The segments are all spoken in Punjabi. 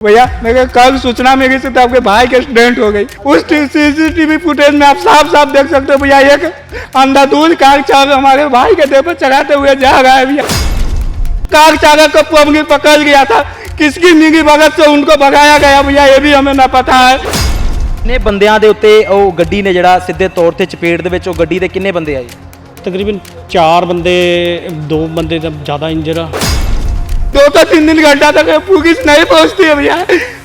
भैया मेरे कल सूचना मिली थी तो आपके भाई के एक्सीडेंट हो गई उस सीसीटीवी फुटेज में आप साफ साफ देख सकते हो भैया एक अंधाधुंध कार चालक हमारे भाई के देह पर चढ़ाते हुए जा रहा है भैया कार चालक को पबनी पकड़ गया था किसकी मिली भगत से उनको भगाया गया भैया ये भी हमें ना पता है ਕਿੰਨੇ ਬੰਦਿਆਂ ਦੇ ਉੱਤੇ ਉਹ ਗੱਡੀ ਨੇ ਜਿਹੜਾ ਸਿੱਧੇ ਤੌਰ ਤੇ ਚਪੇੜ ਦੇ ਵਿੱਚ ਉਹ ਗੱਡੀ ਦੇ ਕਿੰਨੇ ਬੰਦੇ ਆਏ ਤਕਰੀਬਨ 4 ਬੰਦੇ ਦੋ ਬੰਦੇ ਤਾਂ ਜ਼ਿਆਦਾ ਇੰਜਰ ਆ दो तो तीन दिन घंटा तक पुलिस नहीं पहुंचती है भैया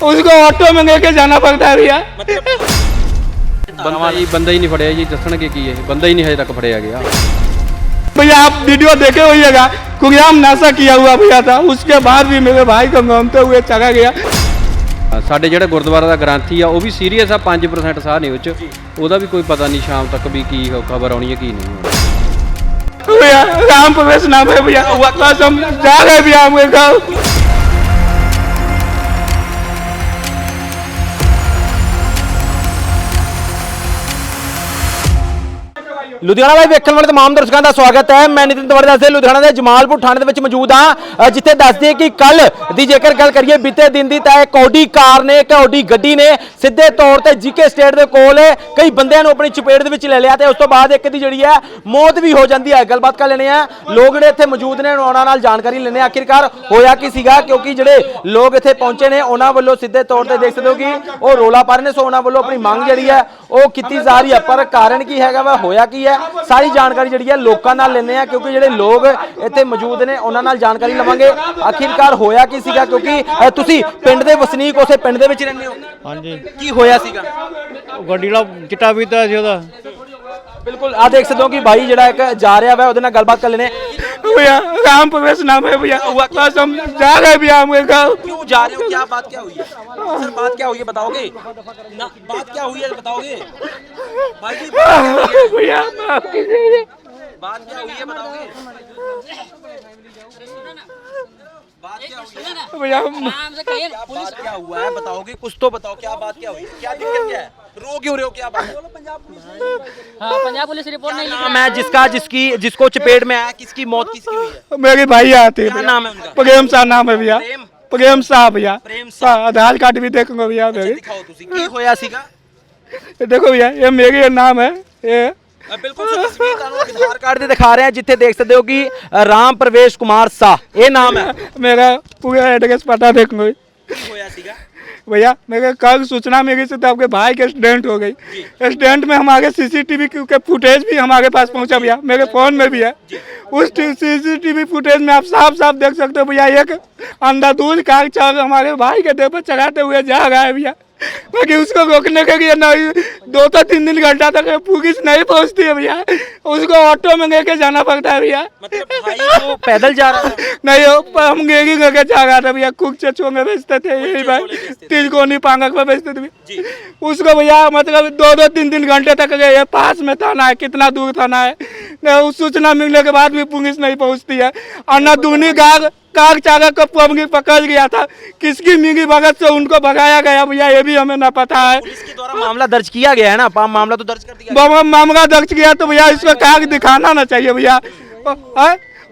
उसको ऑटो में लेके जाना पड़ता है भैया ਬੰਦਾ ਹੀ ਬੰਦਾ ਹੀ ਨਹੀਂ ਫੜਿਆ ਜੀ ਦੱਸਣਗੇ ਕੀ ਇਹ ਬੰਦਾ ਹੀ ਨਹੀਂ ਹਜੇ ਤੱਕ ਫੜਿਆ ਗਿਆ भैया आप वीडियो देखे होइएगा कुरियाम नाशा किया हुआ भैया था उसके बाद भी मेरे भाई को घूमते हुए चला गया ਸਾਡੇ ਜਿਹੜਾ गुरुद्वारा ਦਾ ਗ੍ਰੰਥੀ ਆ ਉਹ ਵੀ ਸੀਰੀਅਸ ਆ 5% ਸਾਹ ਨੇ ਉਹ ਚ ਉਹਦਾ ਵੀ ਕੋਈ ਪਤਾ ਨਹੀਂ ਸ਼ਾਮ ਤੱਕ ਵੀ ਕੀ ਖਬਰ ਆਉਣੀ ਹੈ ਕੀ ਨਹੀਂ i'm pa ba sinabi mo yan? Uwak ka sa mga kaibigan mo ikaw? Ludhiana live ਵੇਖਣ ਵਾਲੇ ਤਮਾਮ ਦਰਸ਼ਕਾਂ ਦਾ ਸਵਾਗਤ ਹੈ। ਮੈਂ ਨਿਤਿਨ ਤਵੜ ਦੱਸਦੇ ਲੁਧਿਆਣਾ ਦੇ ਜਮਾਲਪੁਰ ਥਾਣੇ ਦੇ ਵਿੱਚ ਮੌਜੂਦ ਹਾਂ। ਜਿੱਥੇ ਦੱਸਦੇ ਕਿ ਕੱਲ ਦੀ ਜੇਕਰ ਗੱਲ ਕਰੀਏ, ਬੀਤੇ ਦਿਨ ਦੀ ਤਾਂ ਇੱਕ ਆਡੀ ਕਾਰ ਨੇ ਇੱਕ ਆਡੀ ਗੱਡੀ ਨੇ ਸਿੱਧੇ ਤੌਰ ਤੇ ਜੀਕੇ ਸਟੇਟ ਦੇ ਕੋਲ ਕਈ ਬੰਦਿਆਂ ਨੂੰ ਆਪਣੀ ਚਪੇਟ ਦੇ ਵਿੱਚ ਲੈ ਲਿਆ ਤੇ ਉਸ ਤੋਂ ਬਾਅਦ ਇੱਕ ਦੀ ਜਿਹੜੀ ਹੈ, ਮੌਤ ਵੀ ਹੋ ਜਾਂਦੀ ਹੈ। ਗੱਲਬਾਤ ਕਰ ਲੈਣੇ ਆ ਲੋਕ ਜਿਹੜੇ ਇੱਥੇ ਮੌਜੂਦ ਨੇ, ਉਹਨਾਂ ਨਾਲ ਜਾਣਕਾਰੀ ਲੈਣੇ ਆਖਿਰਕਾਰ ਹੋਇਆ ਕੀ ਸੀਗਾ? ਕਿਉਂਕਿ ਜਿਹੜੇ ਲੋਕ ਇੱਥੇ ਪਹੁੰਚੇ ਨੇ, ਉਹਨਾਂ ਵੱਲੋਂ ਸਿੱਧੇ ਤੌਰ ਤੇ ਦੇਖ ਸਕਦੇ ਹੋ ਕਿ ਉਹ ਰੋਲਾ ਪਾ ਰਹੇ ਨੇ। ਸੋ ਉਹਨਾਂ ਵੱਲੋਂ ਆਪਣੀ ਮੰਗ ਜਿਹੜੀ ਹੈ, ਉਹ ਕੀਤੀ ਜਾ ਰਹੀ ਹੈ। ਪਰ ਕਾਰਨ ਕੀ ਹੈਗਾ ਵਾ? ਹੋਇਆ ਕੀ ਹੈ। ਸਾਰੀ ਜਾਣਕਾਰੀ ਜਿਹੜੀ ਹੈ ਲੋਕਾਂ ਨਾਲ ਲੈਣੇ ਆ ਕਿਉਂਕਿ ਜਿਹੜੇ ਲੋਕ ਇੱਥੇ ਮੌਜੂਦ ਨੇ ਉਹਨਾਂ ਨਾਲ ਜਾਣਕਾਰੀ ਲਵਾਂਗੇ। ਆਖਿਰਕਾਰ ਹੋਇਆ ਕੀ ਸੀਗਾ? ਕਿਉਂਕਿ ਅ, ਤੁਸੀਂ ਪਿੰਡ ਦੇ ਵਸਨੀਕ ਉਸੇ ਪਿੰਡ ਦੇ ਵਿੱਚ ਰਹਿੰਦੇ ਹੋ। ਹਾਂਜੀ। ਕੀ ਹੋਇਆ ਸੀਗਾ? ਉਹ ਗੱਡੀ ਵਾਲਾ ਚਿੱਟਾ ਪੀਤਾ ਸੀ ਉਹਦਾ। ਬਿਲਕੁਲ। ਆ ਦੇਖ ਸਕਦੇ ਹੋ ਕਿ ਭਾਈ ਜਿਹੜਾ ਇੱਕ ਜਾ ਰਿਹਾ ਵਾ ਉਹਦੇ ਨਾਲ ਗੱਲਬਾਤ ਕਰ ਲੈਣੇ भैया राम प्रवेश नाम है भैया बस हम जा रहे हैं भैया हमारे गाँव क्यों जा रहे हो क्या बात क्या हुई है सर बात क्या हुई है बताओगे ना बात क्या हुई है बताओगे भाई जी भैया माफ कीजिए बात क्या हुई है बताओगे तो भैया हम पुलिस क्या हुआ है? बताओगे? कुछ तो बताओ क्या बात क्या हुई? क्या दिक्कत क्या है? रो क्यों रहे हो? क्या बात? हाँ पंजाब पुलिस रिपोर्ट नहीं नाम मैं जिसका जिसकी जिसको चपेट में आया? किसकी मौत किसकी हुई है? मेरे भाई आए थे क्या नाम है उनका? प्रेम शाह नाम है भैया। प्रेम? साहब भैया। प्रेम साहब हाँ, आधार कार्ड भी देखूँगा भैया अच्छा, मेरे। दिखाओ तुसी। की होया सीगा? देखो भैया ये मेरे नाम है ये ਬਿਲਕੁਲ ਸੋ ਤਸਵੀਰ ਤੁਹਾਨੂੰ ਆਧਾਰ ਕਾਰਡ ਤੇ ਦਿਖਾ ਰਹੇ ਹਾਂ ਜਿੱਥੇ ਦੇਖ ਸਕਦੇ ਹੋ ਕਿ ਅ, ਰਾਮ ਪ੍ਰਵੇਸ਼ ਕੁਮਾਰ ਸਾਹ ਇਹ ਨਾਮ ਹੈ मेरा पूरा एड्रेस पता देखूंगा ਕੀ ਹੋਇਆ ਸੀਗਾ भैया मेरे कल सूचना मिली थी तो आपके भाई के एक्सीडेंट हो गई एक्सीडेंट में हमारे सीसीटीवी के फुटेज भी हमारे पास पहुंचा भैया मेरे फोन में भी है उस सीसीटीवी फुटेज में आप साफ साफ देख सकते हो भैया एक अंधाधुंध कार चालक हमारे भाई के देह पर चढ़ाते हुए जा रहा है भैया बाकी उसको रोकने के लिए नहीं दो तो तीन दिन घंटा तक पुलिस नहीं पहुँचती है भैया। उसको ऑटो में लेके जाना पड़ता है भैया। मतलब भाई वो पैदल जा रहा था? नहीं हम गेगी करके जा रहा था भैया कुक चचुओं में बेचते थे यही भाई तिलकोनी पांगक में बेचते थे। उसको भैया मतलब दो दो तीन तीन घंटे तक गए पास में थाना है कितना दूर थाना है नहीं, सूचना मिलने के बाद भी पुलिस नहीं पहुँचती है। और न दूनी कार कार चालक को पबनी पकड़ गया था। किसकी मिली भगत से उनको भगाया गया भैया ये भी हमें ना पता है। पुलिस द्वारा मामला दर्ज किया गया है ना? मामला तो दर्ज कर दिया मामा- मामला दर्ज किया तो भैया इसको काग दिखाना ना चाहिए भैया।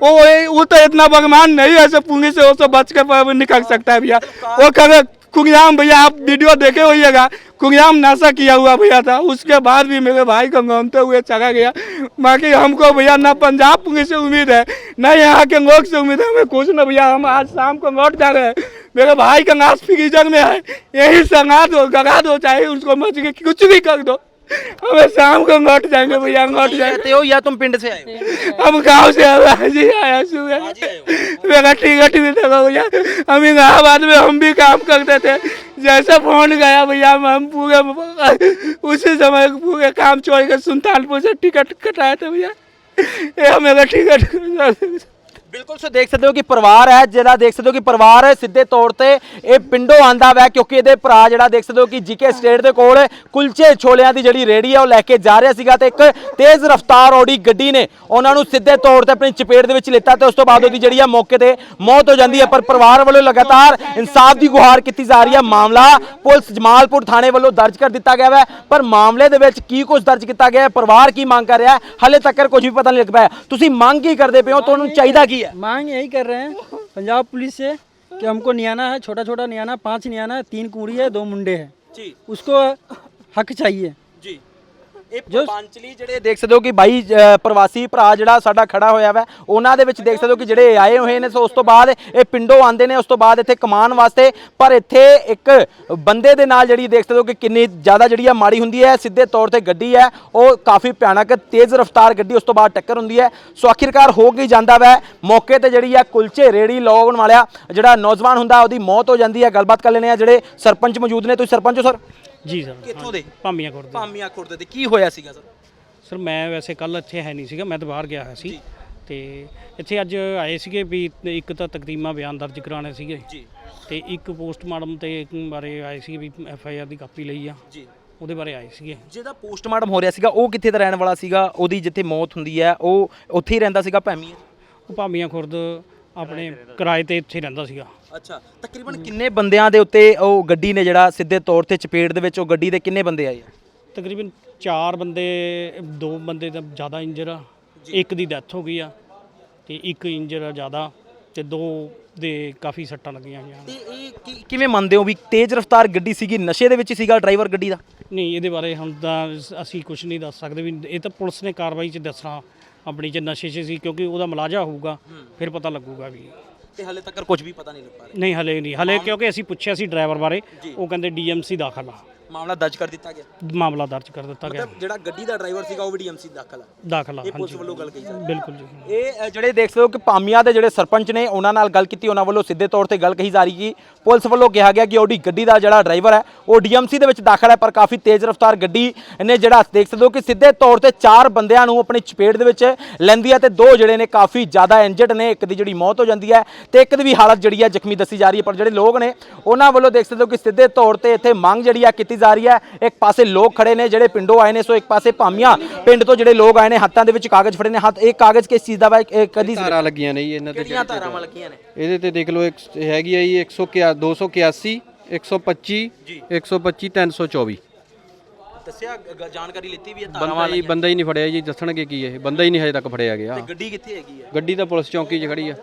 वो वो तो इतना भगवान नहीं है पुलिस से वो सब बच के निकल सकता है भैया। वो कहे कुरियाम भैया आप वीडियो देखे होइएगा। कुरियाम नाशा किया हुआ भैया था। उसके बाद भी मेरे भाई को घूमते हुए चला गया। बाकी हमको भैया ना पंजाब पुलिस से उम्मीद है, ना यहाँ के लोग से उम्मीद है। हमें कुछ ना भैया, हम आज शाम को लौट जा रहे हैं। मेरे भाई का नाश फ्रीजर में है। यही संगा दो गगा दो चाहे उसको के कुछ भी कर दो। हमें शाम को लौट जाएँगे भैया लौट जाएँगे। हो या तुम पिंड से आए हो? हम गाँव से आज ही आया सुबह मेरा टिकट भी देखो भैया हम इलाहाबाद में हम भी काम करते थे। जैसे फ़ोन गया भैया हम पूरे उसी समय पूरे काम छोड़ के सुल्तानपुर से टिकट कटाए थे भैया। ये मेरा टिकट ਬਿਲਕੁਲ ਸੋ ਦੇਖ ਸਕਦੇ ਹੋ ਕਿ ਪਰਿਵਾਰ ਹੈ, ਜਿਹੜਾ ਦੇਖ ਸਕਦੇ ਹੋ ਕਿ ਪਰਿਵਾਰ ਸਿੱਧੇ ਤੌਰ ਤੇ ਇਹ ਪਿੰਡੋਂ ਆਂਦਾ ਵੈ, ਕਿਉਂਕਿ ਇਹਦੇ ਭਰਾ ਜਿਹੜਾ ਦੇਖ ਸਕਦੇ ਹੋ ਕਿ ਜੀਕੇ ਸਟੇਟ ਦੇ ਕੋਲ ਕੁਲਚੇ ਛੋਲਿਆਂ ਦੀ ਜਿਹੜੀ ਰੇੜੀ ਹੈ ਉਹ ਲੈ ਕੇ ਜਾ ਰਿਹਾ ਸੀਗਾ ਤੇ ਇੱਕ ਤੇਜ਼ ਰਫ਼ਤਾਰ ਔਡੀ ਗੱਡੀ ਨੇ ਉਹਨਾਂ ਨੂੰ ਸਿੱਧੇ ਤੌਰ ਤੇ ਆਪਣੀ ਚਪੇਟ ਦੇ ਵਿੱਚ ਲਿੱਤਾ ਤੇ ਉਸ ਤੋਂ ਬਾਅਦ ਉਹਦੀ ਜਿਹੜੀ ਆ ਮੌਕੇ ਤੇ ਮੌਤ ਹੋ ਜਾਂਦੀ ਹੈ। ਪਰ ਪਰਿਵਾਰ ਵੱਲੋਂ ਲਗਾਤਾਰ ਇਨਸਾਫ ਦੀ ਗੁਹਾਰ ਕੀਤੀ ਜਾ ਰਹੀ ਹੈ। ਮਾਮਲਾ ਪੁਲਿਸ ਜਮਾਲਪੁਰ ਥਾਣੇ ਵੱਲੋਂ ਦਰਜ ਕਰ ਦਿੱਤਾ ਗਿਆ ਹੈ ਪਰ ਮਾਮਲੇ ਦੇ ਵਿੱਚ ਕੀ ਕੁਝ ਦਰਜ ਕੀਤਾ ਗਿਆ ਹੈ? ਪਰਿਵਾਰ ਕੀ ਮੰਗ ਕਰ ਰਿਹਾ ਹੈ? ਹਲੇ ਤੱਕ ਕੁਝ ਵੀ ਪਤਾ ਨਹੀਂ ਲੱਗ ਪਾਇਆ ਤੁਸੀਂ ਮੰਗ ਕੀ ਕਰਦੇ ਪਏ ਹੋ? ਤੁਹਾਨੂੰ ਚਾਹੀਦਾ ਕੀ ਹੈ मांग यही कर रहे हैं पंजाब पुलिस से कि हमको नियाना है छोटा छोटा नियाना पांच नियाना है तीन कुड़ी है दो मुंडे हैं जी उसको हक चाहिए ਜੀ ਇਹ ਜਿਹੜੇ ਦੇਖ ਸਕਦੇ ਹੋ ਕਿ ਬਾਈ ਅ, ਪ੍ਰਵਾਸੀ ਭਰਾ ਜਿਹੜਾ ਸਾਡਾ ਖੜਾ ਹੋਇਆ ਵਾ ਉਹਨਾਂ ਦੇ ਵਿੱਚ ਦੇਖ ਸਕਦੇ ਹੋ ਕਿ ਜਿਹੜੇ ਆਏ ਹੋਏ ਨੇ ਸੋ ਉਸ ਤੋਂ ਬਾਅਦ ਇਹ ਪਿੰਡੋਂ ਆਉਂਦੇ ਨੇ ਉਸ ਤੋਂ ਬਾਅਦ ਇੱਥੇ ਕਮਾਉਣ ਵਾਸਤੇ ਪਰ ਇੱਥੇ ਇੱਕ ਬੰਦੇ ਦੇ ਨਾਲ ਜਿਹੜੀ ਦੇਖ ਸਕਦੇ ਹੋ ਕਿ ਕਿੰਨੀ ਜ਼ਿਆਦਾ ਜਿਹੜੀ ਆ ਮਾੜੀ ਹੁੰਦੀ ਹੈ ਸਿੱਧੇ ਤੌਰ ਤੇ ਗੱਡੀ ਹੈ ਉਹ ਕਾਫੀ ਭਿਆਨਕ ਤੇਜ਼ ਰਫ਼ਤਾਰ ਗੱਡੀ ਉਸ ਤੋਂ ਬਾਅਦ ਟੱਕਰ ਹੁੰਦੀ ਹੈ। ਸੋ ਆਖਿਰਕਾਰ ਹੋ ਕੀ ਜਾਂਦਾ ਵੈ ਮੌਕੇ ਤੇ ਜਿਹੜੀ ਆ ਕੁਲਚੇ ਰੇੜੀ ਲਾਉਣ ਵਾਲਿਆ ਜਿਹੜਾ ਨੌਜਵਾਨ ਹੁੰਦਾ ਉਹਦੀ ਮੌਤ ਹੋ ਜਾਂਦੀ ਹੈ। ਗੱਲਬਾਤ ਕਰ ਲੈਣੇ ਆ ਜਿਹੜੇ ਸਰਪੰਚ ਮੌਜੂਦ ਨੇ ਤੁਸੀਂ ਸਰਪੰਚ ਹੋ ਸਰ? ਜੀ ਸਰ। ਕਿੱਥੋਂ ਦੇ? ਭਾਮੀਆਂ ਖੁਰਦ ਦੇ। ਭਾਮੀਆਂ ਖੁਰਦ ਤੇ ਕੀ ਹੋਇਆ ਸੀਗਾ ਸਰ? ਸਰ ਮੈਂ ਵੈਸੇ ਕੱਲ ਇੱਥੇ ਹੈ ਨਹੀਂ ਸੀਗਾ ਮੈਂ ਤਾਂ ਬਾਹਰ ਗਿਆ ਹੋਇਆ ਸੀ। ਤੇ ਇੱਥੇ ਅੱਜ ਆਏ ਸੀਗੇ ਵੀ ਇੱਕ ਤਾਂ ਤਕਦੀਮਾ ਬਿਆਨ ਦਰਜ ਕਰਾਉਣੇ ਸੀਗੇ। ਜੀ। ਤੇ ਇੱਕ ਪੋਸਟਮਾਰਟਮ ਤੇ ਬਾਰੇ ਆਏ ਸੀ ਵੀ ਐਫ ਆਈ ਆਰ ਦੀ ਕਾਪੀ ਲਈ ਆ। ਜੀ। ਉਹਦੇ ਬਾਰੇ ਆਏ ਸੀਗੇ। ਜਿਹਦਾ ਪੋਸਟਮਾਰਟਮ ਹੋ ਰਿਹਾ ਸੀਗਾ ਉਹ ਕਿੱਥੇ ਦਾ ਰਹਿਣ ਵਾਲਾ ਸੀਗਾ? ਉਹਦੀ ਜਿੱਥੇ ਮੌਤ ਹੁੰਦੀ ਹੈ ਉਹ ਉੱਥੇ ਹੀ ਰਹਿੰਦਾ ਸੀਗਾ ਭੈਮੀਆਂ? ਉਹ ਭਾਮੀਆਂ ਖੁਰਦ ਆਪਣੇ ਕਿਰਾਏ ਤੇ ਇੱਥੇ ਰਹਿੰਦਾ ਸੀਗਾ। ਅੱਛਾ ਤਕਰੀਬਨ ਕਿੰਨੇ ਬੰਦਿਆਂ ਦੇ ਉੱਤੇ ਉਹ ਗੱਡੀ ਨੇ ਜਿਹੜਾ ਸਿੱਧੇ ਤੌਰ ਤੇ ਚਪੇੜ ਦੇ ਵਿੱਚ ਉਹ ਗੱਡੀ ਦੇ ਕਿੰਨੇ ਬੰਦੇ ਆਏ ਆ? ਤਕਰੀਬਨ 4 ਬੰਦੇ ਦੋ ਬੰਦੇ ਤਾਂ ਜ਼ਿਆਦਾ ਇੰਜਰ ਆ ਇੱਕ ਦੀ ਡੈਥ ਹੋ ਗਈ ਆ ਤੇ ਇੱਕ ਇੰਜਰ ਆ ਜ਼ਿਆਦਾ ਤੇ ਦੋ ਦੇ ਕਾਫੀ ਸੱਟਾਂ ਲੱਗੀਆਂ ਹੋਈਆਂ ਤੇ ਇਹ ਕੀ- ਕਿਵੇਂ ਮੰਨਦੇ ਹੋ ਵੀ ਤੇਜ਼ ਰਫ਼ਤਾਰ ਗੱਡੀ ਸੀਗੀ ਨਸ਼ੇ ਦੇ ਵਿੱਚ ਹੀ ਸੀਗਾ ਡਰਾਈਵਰ ਗੱਡੀ ਦਾ? ਨਹੀਂ ਇਹਦੇ ਬਾਰੇ ਹੁਣ ਤਾਂ ਅਸੀਂ ਕੁਝ ਨਹੀਂ ਦੱਸ ਸਕਦੇ ਵੀ ਇਹ ਤਾਂ ਪੁਲਿਸ ਨੇ ਕਾਰਵਾਈ 'ਚ ਦੱਸਣਾ ਆਪਣੀ ਚ ਨਸ਼ੇ 'ਚ ਸੀ ਕਿਉਂਕਿ ਉਹਦਾ ਮਲਾਜਾ ਹੋਊਗਾ ਫਿਰ ਪਤਾ ਲੱਗੂਗਾ ਵੀ। ਤੇ ਹਲੇ ਤੱਕ ਕੁਝ ਵੀ ਪਤਾ ਨਹੀਂ ਲੱਗ ਪਾ ਰਿਹਾ। ਨਹੀਂ ਹਲੇ ਨਹੀਂ। ਹਲੇ ਕਿਉਂਕਿ ਅਸੀਂ ਪੁੱਛਿਆ ਸੀ ਡਰਾਈਵਰ ਬਾਰੇ ਉਹ ਕਹਿੰਦੇ ਡੀਐਮਸੀ ਦਾਖਲ ਆ। ਮਾਮਲਾ ਦਰਜ ਕਰ ਦਿੱਤਾ ਗਿਆ? ਮਾਮਲਾ ਦਰਜ ਕਰ ਦਿੱਤਾ ਗਿਆ। ਮਤਲਬ ਜਿਹੜਾ ਗੱਡੀ ਦਾ ਡਰਾਈਵਰ ਸੀਗਾ ਉਹ ਵੀ ਡੀਐਮਸੀ ਦਾਖਲ ਆ? ਦਾਖਲ ਆ ਇਹ ਪੁਲਿਸ ਵੱਲੋਂ ਗੱਲ ਕਹੀ ਜਾ ਰਹੀ ਬਿਲਕੁਲ ਜੀ। ਇਹ ਜਿਹੜੇ ਦੇਖ ਸਕਦੇ ਹੋ ਕਿ ਪਾਮੀਆਂ ਦੇ ਜਿਹੜੇ ਸਰਪੰਚ ਨੇ ਉਹਨਾਂ ਨਾਲ ਗੱਲ ਕੀਤੀ ਉਹਨਾਂ ਵੱਲੋਂ ਸਿੱਧੇ ਤੌਰ ਤੇ ਗੱਲ ਕਹੀ ਜਾ ਰਹੀ ਕਿ ਪੁਲਿਸ ਵੱਲੋਂ ਕਿਹਾ ਗਿਆ ਕਿ ਉਹਦੀ ਗੱਡੀ ਦਾ ਜਿਹੜਾ ਡਰਾਈਵਰ ਹੈ ਉਹ ਡੀਐਮਸੀ ਦੇ ਵਿੱਚ ਦਾਖਲ ਹੈ ਪਰ ਕਾਫੀ ਤੇਜ਼ ਰਫ਼ਤਾਰ ਗੱਡੀ ਨੇ ਜਿਹੜਾ ਦੇਖ ਸਕਦੇ ਹੋ ਕਿ ਸਿੱਧੇ ਤੌਰ ਤੇ ਚਾਰ ਬੰਦਿਆਂ ਨੂੰ ਆਪਣੀ ਚਪੇਟ ਦੇ ਵਿੱਚ ਲੈਂਦੀ ਹੈ ਤੇ ਦੋ ਜਿਹੜੇ ਨੇ ਕਾਫੀ ਜ਼ਿਆਦਾ ਇੰਜਰਡ ਨੇ ਇੱਕ ਦੀ ਜਿਹੜੀ ਮੌਤ ਹੋ ਜਾਂਦੀ ਹੈ ਤੇ ਇੱਕ ਦੀ ਵੀ ਹਾਲਤ ਜਿਹੜੀ ਹੈ ਜ਼ਖਮੀ ਦੱਸੀ ਜਾ ਰਹੀ ਹੈ ਪਰ ਜਿਹੜੇ ਲੋਕ ਨੇ ਉਹਨਾਂ ਵੱਲੋਂ ਦੇਖ ਸਕਦੇ ਹੋ ਕਿ ਸਿੱਧੇ ਤੌਰ ਤੇ ਇੱਥੇ ਮੰਗ ਜਿਹੜੀ ਆ ਕੀਤੀ ਜਾ ਰਹੀ ਹੈ। ਇੱਕ ਪਾਸੇ ਲੋਕ ਖੜੇ ਨੇ ਜਿਹੜੇ ਪਿੰਡੋਂ ਆਏ ਨੇ ਸੋ ਇੱਕ ਪਾਸੇ ਭਾਮੀਆਂ ਪਿੰਡ ਤੋਂ ਜਿਹੜੇ ਲੋਕ ਆਏ ਨੇ ਹੱਥਾਂ ਦੇ ਵਿੱਚ ਕਾਗਜ਼ ਫੜੇ ਨੇ। ਹੱਥ ਇਹ ਕਾਗਜ਼ ਕਿਸ ਚੀਜ਼ ਦਾ ਵਾ? ਇਹ ਕਦੀ ਧਾਰਾਂ ਲੱਗੀਆਂ ਨੇ ਜੀ ਇਹਨਾਂ ਤੇ ਕਿਹੜੀਆਂ ਧਾਰਾਵਾਂ ਲੱਗੀਆਂ ਨੇ? ਇਹਦੇ ਤੇ ਦੇਖ ਲਓ ਇੱਕ ਹੈਗੀ ਆ ਜੀ 181 281 125 125 324 ਦੱਸਿਆ ਗ- ਜਾਣਕਾਰੀ ਲਿੱਤੀ ਵੀ ਹੈ ਬੰਦਾ ਹੀ ਬੰਦਾ ਹੀ ਨਹੀਂ ਫੜਿਆ ਜੀ ਦੱਸਣਗੇ ਕੀ ਇਹ? ਬੰਦਾ ਹੀ ਨਹੀਂ ਹਜੇ ਤੱਕ ਫੜਿਆ ਗਿਆ। ਗੱਡੀ ਕਿੱਥੇ ਹੈਗੀ ਹੈ ਗੱਡੀ ਤਾਂ ਪੁਲਿਸ ਚੌਂਕੀ 'ਚ ਖੜੀ ਆ।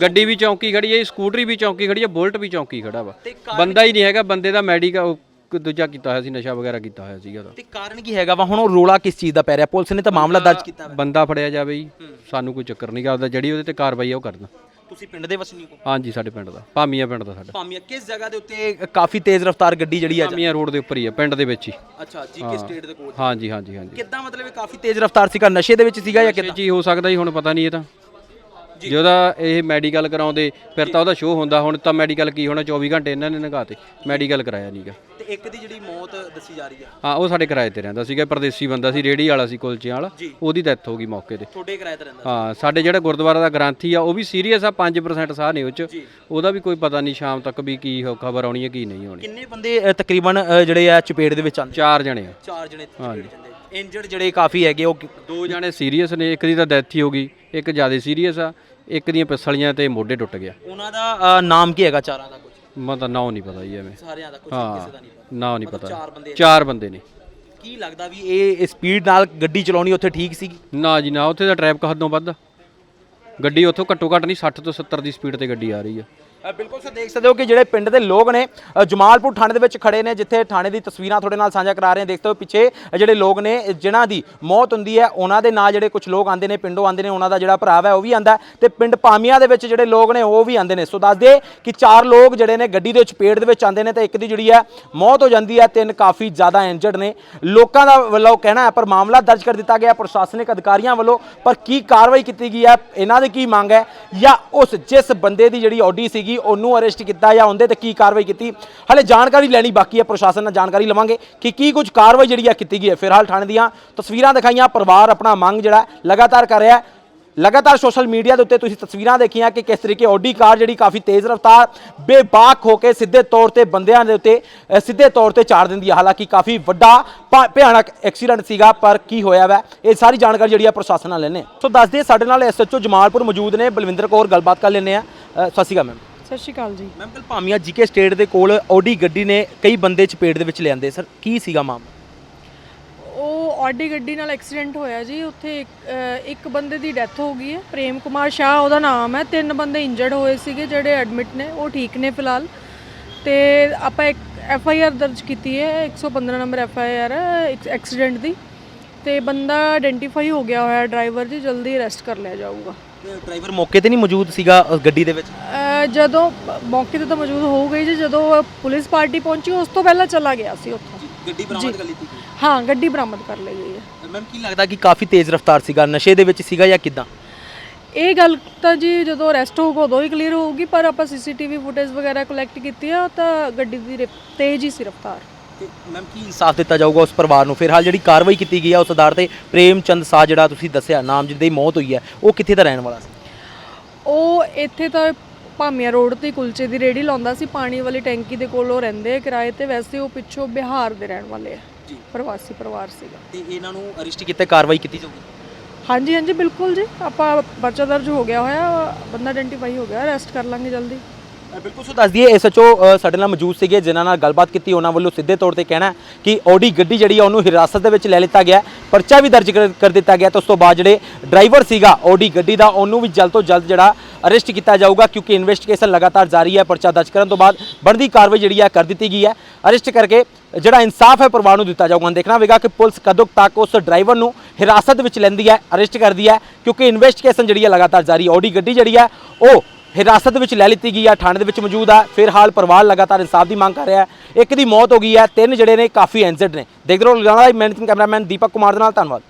ਗੱਡੀ ਵੀ ਚੌਂਕੀ ਖੜੀ ਹੈ ਸਕੂਟਰੀ ਵੀ ਚੌਂਕੀ ਖੜੀ ਹੈ ਬੁਲਟ ਵੀ ਚੌਂਕੀ ਖੜਾ ਵਾ। ਬੰਦਾ ਹੀ ਨਹੀਂ ਹੈਗਾ ਬੰਦੇ ਦਾ ਮੈਡੀਕਲ ਦੂਜਾ ਕੀਤਾ ਹੋਇਆ ਸੀ ਨਸ਼ਾ ਵਗੈਰਾ ਕੀਤਾ ਹੋਇਆ ਸੀਗਾ ਉਹਦਾ। ਤੇ ਕਾਰਨ ਕੀ ਹੈਗਾ ਵਾ? ਹੁਣ ਉਹ ਰੋਲਾ ਕਿਸ ਚੀਜ਼ ਦਾ ਪੈ ਰਿਹਾ? ਪੁਲਿਸ ਨੇ ਤਾਂ ਮਾਮਲਾ ਦਰਜ ਕੀਤਾ ਵਾ। ਬੰਦਾ ਫੜਿਆ ਜਾਵੇ ਜੀ ਸਾਨੂੰ ਕੋਈ ਚੱਕਰ ਨਹੀਂ ਉਹਦਾ ਜਿਹੜੀ ਉਹਦੇ ਤੇ ਕਾਰਵਾਈ ਆ ਉਹ ਕਰਨਾ। ਤੁਸੀਂ ਪਿੰਡ ਦੇ ਵਸਨੀਕ ਹੋ? ਹਾਂਜੀ ਸਾਡੇ ਪਿੰਡ ਦਾ ਭਾਮੀਆਂ ਪਿੰਡ ਦਾ ਸਾਡਾ। ਭਾਮੀਆਂ ਕਿਸ ਜਗ੍ਹਾ ਦੇ ਉੱਤੇ ਕਾਫੀ ਤੇਜ਼ ਰਫ਼ਤਾਰ ਗੱਡੀ ਜਿਹੜੀ ਆ ਭਾਮੀਆਂ ਰੋਡ ਦੇ ਉੱਪਰ ਹੀ ਆ ਪਿੰਡ ਦੇ ਵਿੱਚ ਹੀ। ਅੱਛਾ ਜੀਕੇ ਸਟੇਟ ਦੇ ਕੋਲ? ਹਾਂਜੀ ਹਾਂਜੀ ਹਾਂਜੀ। ਕਿੱਦਾਂ ਮਤਲਬ ਇਹ ਕਾਫੀ ਤੇਜ਼ ਰਫ਼ਤਾਰ ਸੀਗਾ? ਨਸ਼ੇ ਦੇ ਵਿੱਚ ਸੀਗਾ ਜਾਂ ਕਿੱਦਾਂ? ਜੀ ਹੋ ਸਕਦਾ ਜੀ ਹੁਣ ਪਤਾ ਨਹੀਂ ਇਹ ਤਾਂ। ਜੇ। ਉਹਦਾ ਇਹ ਮੈਡੀਕਲ ਕਰਾਉਂਦੇ ਫਿਰ ਤਾਂ ਉਹਦਾ ਸ਼ੋਅ ਹੁੰਦਾ ਹੁਣ ਤਾਂ ਮੈਡੀਕਲ ਕੀ ਹੋਣਾ 24 ਘੰਟੇ ਇਹਨਾਂ ਨੇ ਨਗਾਤੇ। ਮੈਡੀਕਲ ਕਰਾਇਆ ਨਹੀਂਗਾ ਇੱਕ ਦੀ ਜਿਹੜੀ ਮੌਤ ਦੱਸੀ ਜਾ ਰਹੀ ਆ ਹਾਂ ਉਹ ਸਾਡੇ ਕਿਰਾਏ ਤੇ ਰਹਿੰਦਾ ਸੀਗਾ ਪਰਦੇਸੀ ਬੰਦਾ ਸੀ ਰੇੜੀ ਵਾਲਾ ਸੀ ਕੁਲਚਿਆਂ ਵਾਲਾ। ਉਹਦੀ ਡੈਥ ਹੋ ਗਈ ਮੌਕੇ ਤੇ। ਤੁਹਾਡੇ ਕਿਰਾਏ ਤੇ ਰਹਿੰਦਾ ਹਾਂ ਸਾਡੇ ਜਿਹੜਾ ਗੁਰਦੁਆਰਾ ਦਾ ਗ੍ਰੰਥੀ ਆ ਉਹ ਵੀ ਸੀਰੀਅਸ ਆ 5% ਸਾਹ ਨੇ ਉਹ ਚ। ਉਹਦਾ ਵੀ ਕੋਈ ਪਤਾ ਨਹੀਂ ਸ਼ਾਮ ਤੱਕ ਵੀ ਕੀ ਖਬਰ ਆਉਣੀ ਹੈ ਕੀ ਨਹੀਂ ਆਉਣੀ। ਕਿੰਨੇ ਬੰਦੇ ਅ, ਤਕਰੀਬਨ ਅ, ਜਿਹੜੇ ਆ ਚਪੇੜ ਦੇ ਵਿੱਚ ਆਉਂਦੇ? ਚਾਰ ਜਣੇ ਆ। ਚਾਰ ਜਣੇ ਚਪੇੜ ਜਾਂਦੇ ਇੰਜਰਡ ਜਿਹੜੇ ਕਾਫੀ ਹੈਗੇ ਉਹ ਕਿ- ਦੋ ਜਣੇ ਸੀਰੀਅਸ ਨੇ ਇੱਕ ਦੀ ਤਾਂ ਡੈਥ ਹੀ ਹੋ ਗਈ ਇੱਕ ਜ਼ਿਆਦਾ ਸੀਰੀਅਸ ਆ ਇੱਕ ਦੀਆਂ ਪਿਸਲੀਆਂ ਤੇ ਮੋਢੇ ਟੁੱਟ ਗਿਆ। ਉਹਨਾਂ ਦਾ ਅ, ਨਾਮ ਕੀ ਹੈਗਾ ਚਾਰਾਂ ਦਾ? ਮੈਂ ਤਾਂ ਨਾਂ ਨਹੀਂ ਪਤਾ ਜੀ ਐਵੇਂ। ਸਾਰਿਆਂ ਦਾ ਕੁਝ ਕਿਸੇ ਦਾ ਨਹੀਂ ਪਤਾ। ਨਾਂ ਨਹੀਂ ਪਤਾ। ਚਾਰ ਬੰਦੇ ਚਾਰ ਬੰਦੇ ਨੇ। ਕੀ ਲੱਗਦਾ ਵੀ ਇਹ ਸਪੀਡ ਨਾਲ ਗੱਡੀ ਚਲਾਉਣੀ ਉੱਥੇ ਠੀਕ ਸੀਗੀ? ਨਾ ਜੀ ਨਾ ਉੱਥੇ ਦਾ ਟ੍ਰੈਫਿਕ ਹੱਦੋਂ ਵੱਧ। ਆ। ਗੱਡੀ ਉੱਥੋਂ ਘੱਟੋ ਘੱਟ ਨਹੀਂ 60 ਤੋਂ 70 ਦੀ ਸਪੀਡ ਤੇ ਗੱਡੀ ਆ ਰਹੀ ਆ। ਬਿਲਕੁਲ ਸੋ ਦੇਖ ਸਕਦੇ ਹੋ ਕਿ ਜਿਹੜੇ ਪਿੰਡ ਦੇ ਲੋਕ ਨੇ ਜਮਾਲਪੁਰ ਥਾਣੇ ਦੇ ਵਿੱਚ ਖੜੇ ਨੇ, ਜਿੱਥੇ ਥਾਣੇ ਦੀ ਤਸਵੀਰਾਂ ਤੁਹਾਡੇ ਨਾਲ ਸਾਂਝਾ ਕਰਾ ਰਹੇ ਹਾਂ। ਦੇਖਦੇ ਹੋ ਪਿੱਛੇ ਜਿਹੜੇ ਲੋਕ ਨੇ ਜਿਨ੍ਹਾਂ ਦੀ ਮੌਤ ਹੁੰਦੀ ਹੈ, ਉਹਨਾਂ ਦੇ ਨਾਲ ਜਿਹੜੇ ਕੁਝ ਲੋਕ ਆਂਦੇ ਨੇ, ਪਿੰਡੋਂ ਆਂਦੇ ਨੇ, ਉਹਨਾਂ ਦਾ ਜਿਹੜਾ ਭਰਾ ਹੈ ਉਹ ਵੀ ਆਂਦਾ ਤੇ ਪਿੰਡ ਪਾਮੀਆਂ ਦੇ ਵਿੱਚ ਜਿਹੜੇ ਲੋਕ ਨੇ, ਉਹ ਵੀ ਆਂਦੇ ਨੇ। ਸੋ ਦੱਸ ਦੇ ਕਿ ਚਾਰ ਲੋਕ ਜਿਹੜੇ ਨੇ, ਗੱਡੀ ਦੇ ਚਪੇੜ ਦੇ ਵਿੱਚ ਆਂਦੇ ਨੇ, ਤੇ ਇੱਕ ਦੀ ਜਿਹੜੀ ਹੈ, ਮੌਤ ਹੋ ਜਾਂਦੀ ਹੈ। ਤਿੰਨ ਕਾਫੀ ਜ਼ਿਆਦਾ ਇੰਜਰਡ ਨੇ। ਲੋਕਾਂ ਦਾ ਵੱਲੋਂ ਕਹਿਣਾ ਹੈ, ਪਰ ਮਾਮਲਾ ਦਰਜ ਕਰ ਦਿੱਤਾ ਗਿਆ ਪ੍ਰਸ਼ਾਸਨਿਕ ਅਧਿਕਾਰੀਆਂ ਵੱਲੋਂ। ਪਰ ਕੀ ਕਾਰਵਾਈ ਕੀਤੀ ਗਈ ਹੈ, ਇਹਨਾਂ ਦੀ ਕੀ ਮੰਗ ਹੈ, ਜਾਂ ਉਸ, ਜਿਸ ਬੰਦੇ ਦੀ ਜਿਹੜੀ ਆਡੀ ਸੀਗੀ ਉਹਨੂੰ ਅਰੈਸਟ ਕੀਤਾ ਜਾਂ ਉਹਦੇ ਤੇ ਕੀ ਕਾਰਵਾਈ ਕੀਤੀ, ਹਲੇ ਜਾਣਕਾਰੀ ਲੈਣੀ ਬਾਕੀ ਹੈ, ਪ੍ਰਸ਼ਾਸਨ ਨਾਲ ਜਾਣਕਾਰੀ ਲਵਾਂਗੇ ਕਿ ਕੀ ਕੁਝ ਕਾਰਵਾਈ ਜਿਹੜੀ ਆ ਕੀਤੀ ਗਈ ਹੈ। ਫਿਲਹਾਲ ਥਾਣੇ ਦੀਆਂ ਤਸਵੀਰਾਂ ਦਿਖਾਈਆਂ, ਪਰਿਵਾਰ ਆਪਣਾ ਮੰਗ ਜਿਹੜਾ ਲਗਾਤਾਰ ਕਰ ਰਿਹਾ ਹੈ। ਲਗਾਤਾਰ ਸੋਸ਼ਲ ਮੀਡੀਆ ਦੇ ਉੱਤੇ ਤੁਸੀਂ ਤਸਵੀਰਾਂ ਦੇਖੀਆਂ ਕਿ ਕਿਸ ਤਰੀਕੇ ਆਡੀ ਕਾਰ ਜਿਹੜੀ ਕਾਫੀ ਤੇਜ਼ ਰਫ਼ਤਾਰ, ਬੇਬਾਕ ਹੋ ਕੇ ਸਿੱਧੇ ਤੌਰ ਤੇ ਬੰਦਿਆਂ ਦੇ ਉੱਤੇ ਸਿੱਧੇ ਤੌਰ ਤੇ ਚਾੜ ਦਿੰਦੀ ਹੈ। ਹਾਲਾਂਕਿ ਕਾਫੀ ਵੱਡਾ ਭਾ- ਭਿਆਨਕ ਐਕਸੀਡੈਂਟ ਸੀਗਾ, ਪਰ ਕੀ ਹੋਇਆ ਵੈ, ਇਹ ਸਾਰੀ ਜਾਣਕਾਰੀ ਜਿਹੜੀ ਆ ਪ੍ਰਸ਼ਾਸਨ ਨਾਲ ਲੈਣੇ ਸੋ ਦੱਸ ਸਾਡੇ ਨਾਲ ਐਸਐਚਓ ਜਮਾਲਪੁਰ ਮੌਜੂਦ ਨੇ। ਬਲਵਿੰਦਰ ਕੌਰ, ਗੱਲਬਾਤ ਕਰ ਲੈਣੇ ਆ ਸਤਿ ਸ਼੍ਰੀ ਅਕਾਲ ਮੈਮ। ਸਤਿ ਸ਼੍ਰੀ ਅਕਾਲ ਜੀ। ਮੈਮ ਕੱਲ ਭਾਮੀਆਂ ਜੀਕੇ ਸਟੇਟ ਦੇ ਕੋਲ ਆਡੀ ਗੱਡੀ ਨੇ ਕਈ ਬੰਦੇ ਚਪੇੜ ਦੇ ਵਿੱਚ ਲਿਆਂਦੇ। ਸਰ ਕੀ ਸੀਗਾ ਮਾਮਲਾ? ਉਹ ਆਡੀ ਗੱਡੀ ਨਾਲ ਐਕਸੀਡੈਂਟ ਹੋਇਆ ਜੀ। ਉੱਥੇ ਇੱਕ, ਇੱਕ ਬੰਦੇ ਦੀ ਡੈਥ ਹੋ ਗਈ ਹੈ। ਪ੍ਰੇਮ ਕੁਮਾਰ ਸ਼ਾਹ ਉਹਦਾ ਨਾਮ ਹੈ। ਤਿੰਨ ਬੰਦੇ ਇੰਜਰਡ ਹੋਏ ਸੀਗੇ ਜਿਹੜੇ ਐਡਮਿਟ ਨੇ। ਉਹ ਠੀਕ ਨੇ ਫਿਲਹਾਲ। ਤੇ ਆਪਾਂ ਇੱਕ ਐਫ ਆਈ ਆਰ ਦਰਜ ਕੀਤੀ ਹੈ। 115 ਨੰਬਰ ਐਫ ਆਈ ਆਰ ਹੈ ਐਕਸੀਡੈਂਟ ਦੀ। ਤੇ ਬੰਦਾ ਆਇਡੈਂਟੀਫਾਈ ਹੋ ਗਿਆ ਹੋਇਆ ਡਰਾਈਵਰ ਜੀ। ਜਲਦੀ ਅਰੈਸਟ ਕਰ ਲਿਆ ਜਾਊਗਾ। ਡਰਾਈਵਰ ਮੌਕੇ ਤੇ ਨਹੀਂ ਮੌਜੂਦ ਸੀਗਾ ਉਸ ਗੱਡੀ ਦੇ ਵਿੱਚ? ਜਦੋਂ ਮੌਕੇ ਤੇ ਤਾਂ ਮੌਜੂਦ ਹੋ ਗਈ ਜੀ ਜਦੋਂ ਪੁਲਿਸ ਪਾਰਟੀ ਪਹੁੰਚੀ ਉਸ ਤੋਂ ਪਹਿਲਾਂ ਚਲਾ ਗਿਆ ਸੀ ਉੱਥੋਂ। ਗੱਡੀ ਬਰਾਮਦ ਕਰ ਲਈ ਹਾਂ ਗੱਡੀ ਬਰਾਮਦ ਕਰ ਲਈ ਗਈ ਹੈ। ਮੈਮ ਕੀ ਲੱਗਦਾ ਕਿ ਕਾਫੀ ਤੇਜ਼ ਰਫ਼ਤਾਰ ਸੀਗਾ? ਨਸ਼ੇ ਦੇ ਵਿੱਚ ਸੀਗਾ ਜਾਂ ਕਿਦਾਂ? ਇਹ ਗੱਲ ਤਾਂ ਜੀ ਜਦੋਂ ਅਰੈਸਟ ਹੋਊਗਾ ਉਦੋਂ ਹੀ ਕਲੀਅਰ ਹੋਊਗੀ ਪਰ ਆਪਾਂ ਸੀਸੀਟੀਵੀ ਫੁਟੇਜ ਵਗੈਰਾ ਕਲੈਕਟ ਕੀਤੀ ਆ ਤਾਂ ਗੱਡੀ ਦੀ ਰਿਫ- ਤੇਜ਼ ਹੀ ਸੀ ਰਫ਼ਤਾਰ। ਤੇ ਮੈਮ ਕੀ ਇਨਸਾਫ ਦਿੱਤਾ ਜਾਊਗਾ ਉਸ ਪਰਿਵਾਰ ਨੂੰ? ਫਿਲਹਾਲ ਜਿਹੜੀ ਕਾਰਵਾਈ ਕੀਤੀ ਗਈ ਹੈ ਉਸ ਆਧਾਰ ਤੇ ਪ੍ਰੇਮ ਚੰਦ ਸਾਹ ਜਿਹੜਾ ਤੁਸੀਂ ਦੱਸਿਆ ਨਾਮ ਜਿਹਦੀ ਮੌਤ ਹੋਈ ਹੈ ਉਹ ਕਿੱਥੇ ਦਾ ਰਹਿਣ ਵਾਲਾ ਸੀ? ਉਹ ਇੱਥੇ ਤਾਂ ਭਾਮੀਆਂ ਰੋਡ ਤੇ ਕੁਲਚੇ ਦੀ ਰੇੜੀ ਲਾਉਂਦਾ ਸੀ ਪਾਣੀ ਵਾਲੀ ਟੈਂਕੀ ਦੇ ਕੋਲ ਉਹ ਰਹਿੰਦੇ ਆ ਕਿਰਾਏ ਤੇ ਵੈਸੇ ਉਹ ਪਿੱਛੋਂ ਬਿਹਾਰ ਦੇ ਰਹਿਣ ਵਾਲੇ ਆ। ਜੀ। ਪ੍ਰਵਾਸੀ ਪਰਿਵਾਰ ਸੀਗਾ। ਤੇ ਇਹਨਾਂ ਨੂੰ ਅਰੈਸਟ ਕੀਤੇ ਕਾਰਵਾਈ ਕੀਤੀ ਜਾਊਗੀ? ਹਾਂਜੀ ਹਾਂਜੀ ਬਿਲਕੁਲ ਜੀ। ਆਪਾਂ ਪਰਚਾ ਦਰਜ ਹੋ ਗਿਆ ਹੋਇਆ ਬੰਦਾ ਆਇਡੈਂਟੀਫਾਈ ਹੋ ਗਿਆ ਅਰੈਸਟ ਕਰ ਲਾਂਗੇ ਜਲਦੀ। ਬਿਲਕੁਲ ਸੋ ਦੱਸ ਦਈਏ ਐਸਐਚਓ ਸਾਡੇ ਨਾਲ ਮੌਜੂਦ ਸੀਗੇ, ਜਿਨ੍ਹਾਂ ਨਾਲ ਗੱਲਬਾਤ ਕੀਤੀ, ਉਹਨਾਂ ਵੱਲੋਂ ਸਿੱਧੇ ਤੌਰ ਤੇ ਕਹਿਣਾ ਕਿ ਔਡੀ ਗੱਡੀ ਜਿਹੜੀ ਆ, ਉਹਨੂੰ ਹਿਰਾਸਤ ਦੇ ਵਿੱਚ ਲੈ ਲਿੱਤਾ ਗਿਆ ਪਰਚਾ ਵੀ ਦਰਜ ਕਰ ਕਰ ਦਿੱਤਾ ਗਿਆ ਤੇ ਉਸ ਤੋਂ ਬਾਅਦ ਜਿਹੜੇ ਡਰਾਈਵਰ ਸੀਗਾ ਔਡੀ ਗੱਡੀ ਦਾ, ਉਹਨੂੰ ਵੀ ਜਲਦ ਤੋਂ ਜਲਦ ਜਿਹੜਾ ਅਰੈਸਟ ਕੀਤਾ ਜਾਊਗਾ, ਕਿਉਂਕਿ ਇਨਵੈਸਟੀਗੇਸ਼ਨ ਲਗਾਤਾਰ ਜਾਰੀ ਹੈ, ਪਰਚਾ ਦਰਜ ਕਰਨ ਤੋਂ ਬਾਅਦ ਬਣਦੀ ਕਾਰਵਾਈ ਜਿਹੜੀ ਹੈ ਕਰ ਦਿੱਤੀ ਗਈ ਹੈ। ਅਰੈਸਟ ਕਰਕੇ ਜਿਹੜਾ ਇਨਸਾਫ ਹੈ, ਪਰਿਵਾਰ ਨੂੰ ਦਿੱਤਾ ਜਾਊਗਾ। ਹੁਣ ਦੇਖਣਾ ਹੋਵੇਗਾ ਕਿ ਪੁਲਿਸ ਕਦੋਂ ਤੱਕ ਉਸ ਡਰਾਈਵਰ ਨੂੰ ਹਿਰਾਸਤ ਵਿੱਚ ਲੈਂਦੀ ਹੈ, ਅਰੈਸਟ ਕਰਦੀ ਹੈ, ਕਿਉਂਕਿ ਇਨਵੈਸਟੀਗੇਸ਼ਨ ਜਿਹੜੀ ਹੈ ਲਗਾਤਾਰ ਜਾਰੀ ਔਡੀ ਗੱਡੀ ਜਿਹੜੀ ਹੈ ਉਹ ਹਿਰਾਸਤ ਵਿੱਚ ਲੈ ਲਿੱਤੀ ਗਈ ਹੈ ਥਾਣੇ ਦੇ ਵਿੱਚ ਮੌਜੂਦ ਹੈ ਫਿਲਹਾਲ ਪਰਿਵਾਰ ਲਗਾਤਾਰ ਇਨਸਾਫ ਦੀ ਮੰਗ ਕਰ ਰਿਹਾ ਹੈ। ਇੱਕ ਦੀ ਮੌਤ ਹੋ ਗਈ ਹੈ। ਤਿੰਨ ਜਿਹੜੇ ਨੇ ਕਾਫੀ ਇੰਜਰਡ ਨੇ। ਦੇਖਦੇ ਰਹੋ ਲੁਧਿਆਣਾ ਦਾ ਮੈਨੇਜਿੰਗ ਕੈਮਰਾਮੈਨ ਦੀਪਕ ਕੁਮਾਰ ਦੇ ਨਾਲ, ਧੰਨਵਾਦ।